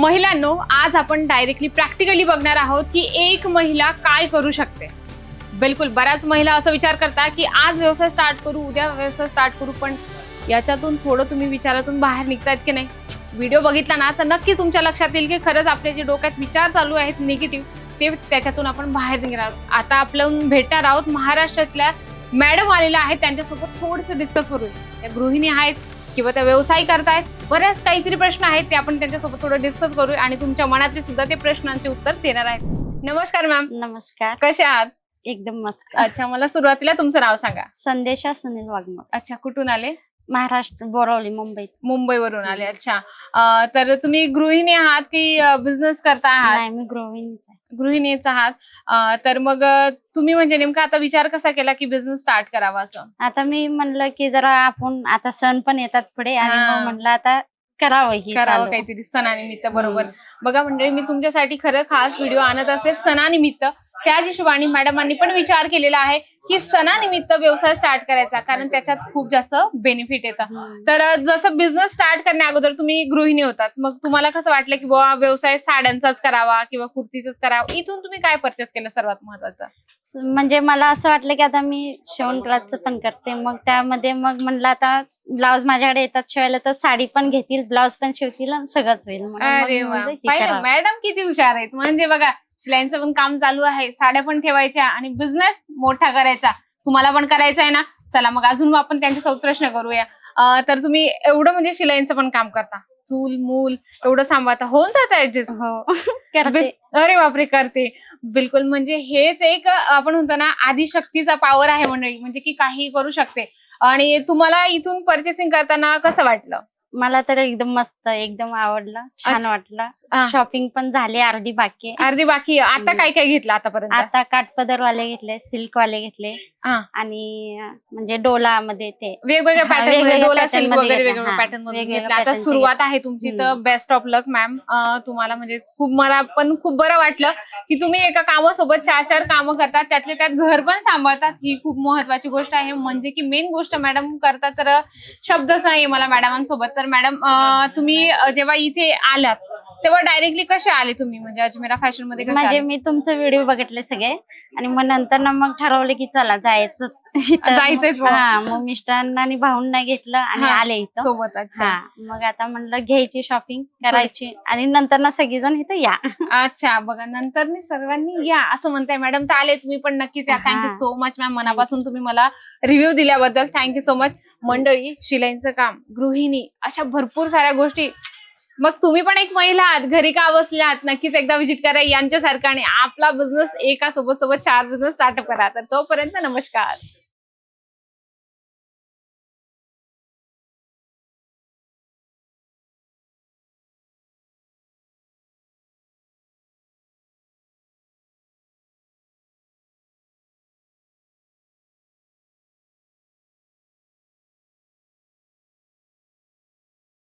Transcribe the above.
महिलांनो आज आपण directly practically बघणार आहोत की एक महिला काय करू शकते. बिलकुल बऱ्याच महिला असं विचार करता की आज व्यवसाय स्टार्ट करू उद्या व्यवसाय स्टार्ट करू पण याच्यातून थोडं तुम्ही विचारातून बाहेर निघतायत की नाही? व्हिडिओ बघितला ना तर नक्की तुमच्या लक्षात येईल की खरंच आपले जे डोक्यात विचार चालू आहेत निगेटिव्ह ते त्याच्यातून आपण बाहेर निघणार आहोत. आता आपण भेटणार आहोत महाराष्ट्रातल्या मॅडम आलेल्या आहेत त्यांच्यासोबत थोडंसं डिस्कस करूया. त्या गृहिणी आहेत किंवा त्या व्यवसाय करतायत बऱ्याच काहीतरी प्रश्न आहेत ते आपण त्यांच्यासोबत थोडं डिस्कस करूया आणि तुमच्या मनातले सुद्धा ते प्रश्नांचे उत्तर देणार आहेत. नमस्कार मॅम नमस्कार. कसे आहात? एकदम मस्त. अच्छा मला सुरुवातीला तुमचं नाव सांगा. संदेशा सुनील वाघमोड. अच्छा कुठून आले? महाराष्ट्र बोरवली मुंबईत. मुंबईवरून आले अच्छा. तर तुम्ही गृहिणी आहात की बिझनेस करता आहात? नाही मी गृहिणीच आहे. गृहिणीच आहात. तर मग तुम्ही म्हणजे नेमका आता विचार कसा केला की बिझनेस स्टार्ट करावा असं? आता मी म्हणलं की जरा आपण आता सण पण येतात पुढे आणि हा. मग म्हणलं आता करावं ही करावं चालू. काहीतरी सणानिमित्त बरोबर. बघा मंडळी मी तुमच्यासाठी खरं खास व्हिडिओ आणत असे सणानिमित्त. त्याच हिशोबाने मॅडमांनी पण विचार केलेला आहे की सणानिमित्त व्यवसाय स्टार्ट करायचा कारण त्याच्यात खूप जास्त बेनिफिट येतं. तर जसं बिझनेस स्टार्ट करण्या अगोदर तुम्ही गृहिणी होतात मग तुम्हाला कसं वाटलं की बुवा व्यवसाय साड्यांचाच करावा किंवा कुर्तीचाच करावा? इथून तुम्ही काय परचेस केलं सर्वात महत्वाचं? म्हणजे मला असं वाटलं की आता मी शिवण क्लासचं पण करते मग त्यामध्ये मग म्हणलं आता ब्लाऊज माझ्याकडे येतात शिवायला तर साडी पण घेतील ब्लाऊज पण शिवतील सगळंच होईल. मॅडम किती हुशार आहेत. म्हणजे बघा शिलाईचं पण काम चालू आहे. साड्या पण ठेवायच्या आणि बिझनेस मोठा करायचा. तुम्हाला पण करायचा आहे ना? चला मग अजून आपण त्यांच्यासोबत प्रश्न करूया. तर तुम्ही एवढं म्हणजे शिलाईचं पण काम करता. चूल मूल एवढं सांभाळता. होऊन जातं ऍडजस्ट हो. करते. अरे बापरे करते. बिलकुल म्हणजे हेच एक आपण म्हणतो ना आदिशक्तीचा पॉवर आहे मंडळी. म्हणजे की काही करू शकते. आणि तुम्हाला इथून परचेसिंग करताना कसं वाटलं? मला तर एकदम मस्त एकदम आवडलं छान अच्छा. वाटलं हा. शॉपिंग पण झाली अर्धी बाकी आहे. अर्धी बाकी आहे. आता काय काय घेतलं आतापर्यंत आता काठपदर वाले घेतले सिल्क वाले घेतले. आणि म्हणजे डोलामध्ये ते. वेगवेगळ्या पॅटर्न डोला सिल्क वगैरे. वेगवेगळ्या पॅटर्नमध्ये घेतलं आता सुरुवात आहे तुमची तर. बेस्ट ऑफ लक मॅम तुम्हाला म्हणजे खूप मला पण खूप बरं वाटलं की तुम्ही एका कामासोबत चार चार कामं करतात. त्यातले त्यात घर पण सांभाळतात. ही खूप महत्वाची गोष्ट आहे. म्हणजे की मेन गोष्ट मॅडम करतात तर शब्दच नाहीये मला मॅडमांसोबत तर मॅडम तुम्ही जेव्हा इथे आलात तेव्हा डायरेक्टली कसे आले तुम्ही? म्हणजे अजमेरा फॅशनमध्ये कसे म्हणजे आले? मी तुमचे व्हिडिओ बघितले सगळे. आणि मग नंतर ना मग ठरवलं की चला जायचंच. इथं. जायचंच बुवा. हा मग मिस्टरांना आणि भाऊंना घेतलं आणि हा, आले इथं. सोबत अच्छा. हा मग आता म्हणलं घ्यायची शॉपिंग करायची. आणि नंतर ना सगळीजण इथं या. अच्छा बघा नंतर मी सर्वांनी या असं म्हणताय मॅडम तर आले तुम्ही पण नक्कीच या. हा. थँक्यू सो मच मॅम मनापासून तुम्ही मला रिव्ह्यू दिल्याबद्दल. थँक्यू सो मच मंडळी शिलाईचं काम गृहिणी अशा भरपूर साऱ्या गोष्टी मग तुम्ही पण एक महिला आहात घरी का बसल्या आहात? नक्कीच एकदा व्हिजिट करा यांच्यासारखा आणि आपला बिझनेस एका सोबत सोबत चार बिझनेस स्टार्टअप करा. तर तोपर्यंत नमस्कार.